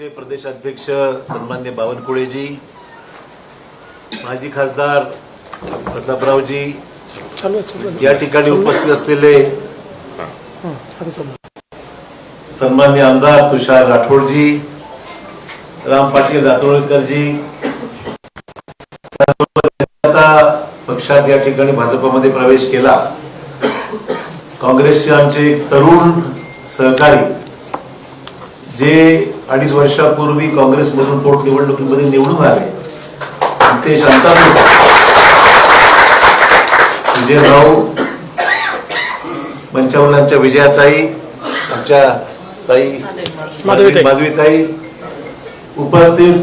भाजपाचे प्रदेशाध्यक्ष सन्मान्य बावनकुळेजी माजी खासदार प्रतापरावजी या ठिकाणी उपस्थित असलेले सन्मान्य आमदार तुषार राठोडजी राम पाटील रातोळकरजी आता पक्षात या ठिकाणी भाजपमध्ये प्रवेश केला. काँग्रेसचे आमचे तरुण सहकारी जे अडीच वर्षापूर्वी काँग्रेसमधून पोटनिवडणुकीमध्ये निवडून आले. ते शांतापूर विजयभाऊ मंचावलांच्या विजयाताई आमच्या ताई माधवीताई. उपस्थित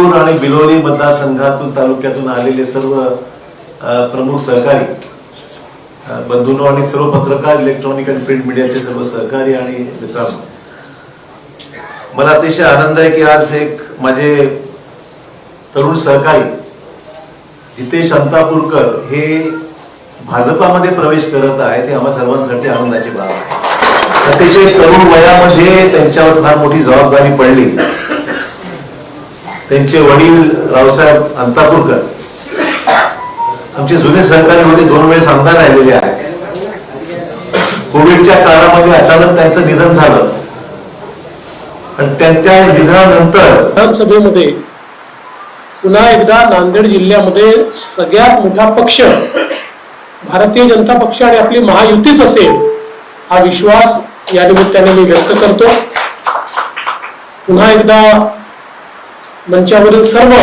आणि बिलोली मतदारसंघातून तालुक्यातून आलेले सर्व प्रमुख सहकारी बंधूंनो आणि सर्व पत्रकार इलेक्ट्रॉनिक आणि प्रिंट मीडियाचे सर्व सहकारी आणि मित्रांनो. मला अतिशय आनंद आहे की आज एक माझे तरुण सहकारी जितेश अंतापूरकर हे भाजपामध्ये प्रवेश करत आहे ते आम्हा सर्वांसाठी आनंदाची बाब आहे. अतिशय तरुण वयामध्ये त्यांच्यावर फार मोठी जबाबदारी पडली. त्यांचे वडील रावसाहेब अंतापूरकर. आमचे जुने सहकारी होते दोन वेळेस आमदार राहिलेले आहेत. कोविडच्या काळामध्ये अचानक त्यांचं निधन झालं. आणि त्यांच्या निधनानंतर विधानसभेमध्ये पुन्हा एकदा नांदेड जिल्ह्यामध्ये सगळ्यात मोठा पक्ष भारतीय जनता पक्ष आणि आपली महायुतीच असेल हा विश्वास या निमित्ताने मी व्यक्त करतो. पुन्हा एकदा मंचावरील सर्व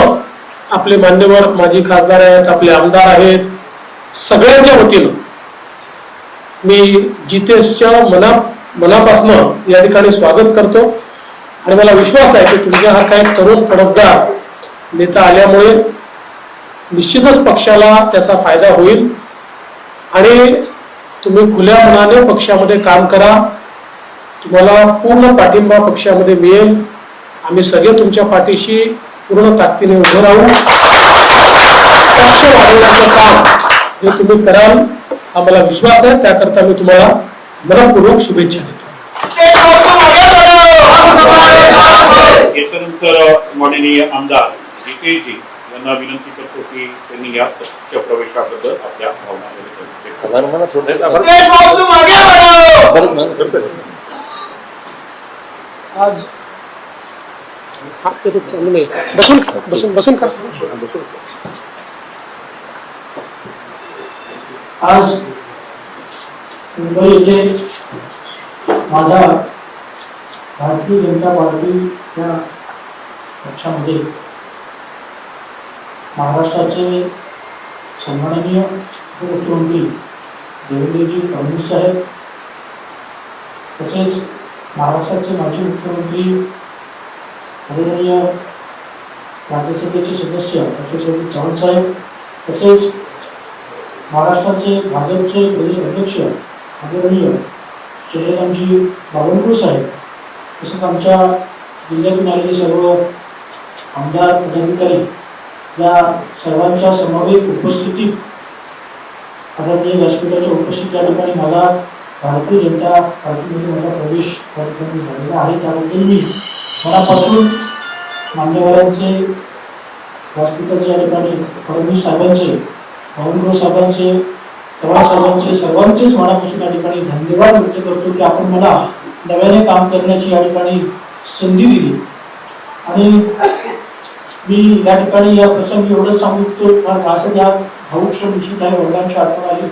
आपले मान्यवर माजी खासदार आहेत आपले आमदार आहेत सगळ्यांच्या वतीनं मी जितेशच्या मना मनापासनं या ठिकाणी स्वागत करतो. आणि मला विश्वास आहे की तुमच्या हा काही तरुण तडफदार नेता आल्यामुळे निश्चितच पक्षाला त्याचा फायदा होईल. आणि तुम्ही खुल्या मनाने पक्षामध्ये काम करा. तुम्हाला पूर्ण पाठिंबा पक्षामध्ये मिळेल. आम्ही सगळे तुमच्या पाठीशी पूर्ण ताकदीने उभे राहू. पक्ष वाढवण्याचं काम हे तुम्ही कराल हा मला विश्वास आहे. त्याकरता मी तुम्हाला मनपूर्वक शुभेच्छा देतो. याच्यानंतर माननीय आमदार जितेशजी यांना विनंती करतो की त्यांनी या पक्ष प्रवेशाबद्दल आपल्या भावना. आज हा चांगलं बसून बसून बसून कर. आज मुंबई येथे माझा भारतीय जनता पार्टीच्या पक्षामध्ये महाराष्ट्राचे सन्माननीय उपमुख्यमंत्री देवेंद्रजी फडणवीस साहेब तसेच महाराष्ट्राचे माजी मुख्यमंत्री आदरणीय राज्यसभेचे सदस्य अशोकराव चव्हाण साहेब तसेच महाराष्ट्राचे भाजपचे प्रदेश अध्यक्ष आदरणीय श्रीरामजी बावनकुळे साहेब तसेच आमच्या जिल्ह्यातून आलेले सर्व आमदार पदाधिकारी या सर्वांच्या समवेत उपस्थितीत आदरणीय व्यासपीठाच्या उपस्थित या ठिकाणी मला भारतीय जनता पार्टीमध्ये माझा प्रवेश या झालेला आहे. त्याबद्दल मी मनापासून मान्यवरांचे व्यासपीठाचे या ठिकाणी फडणवीस साहेबांचे बावनकुळे साहेबांचे चव्हाण साहेबांचे सर्वांचेच मनापासून या ठिकाणी धन्यवाद व्यक्त करतो की आपण मला नव्याने काम करण्याची या ठिकाणी संधी दिली. आणि मी या ठिकाणी या प्रसंगी एवढं सांगू इच्छितो माझं या भाऊ निश्चित आहे वडिलांची आठवण आली.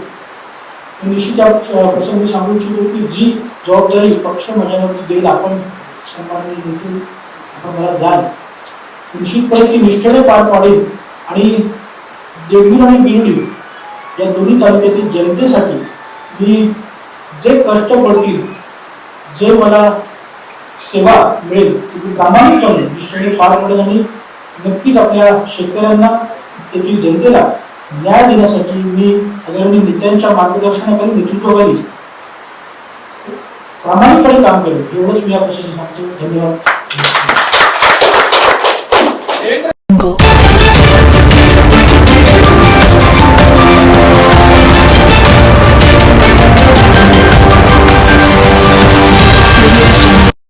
मी निश्चित या प्रसंगी सांगू इच्छितो की जी जबाबदारी पक्ष माझ्यावरती देईल आपण सन्माननीय देखील आपण मला द्याल. निश्चितपणे ती निष्ठेने पार पाडेल. आणि देवगिरी आणि बिरडी या दोन्ही तालुक्यातील जनतेसाठी मी जे कष्ट पडतील जे मला सेवा मिळेल ती मी प्रामाणिकपणे निष्ठेने पार पडेल आणि नक्कीच आपल्या शेतकऱ्यांना त्याची जनतेला न्याय देण्यासाठी मी आदरणीय नेत्यांच्या मार्गदर्शनाखाली नेतृत्वाखाली प्रामाणिकपणे काम करेल एवढंच मी या धन्यवाद.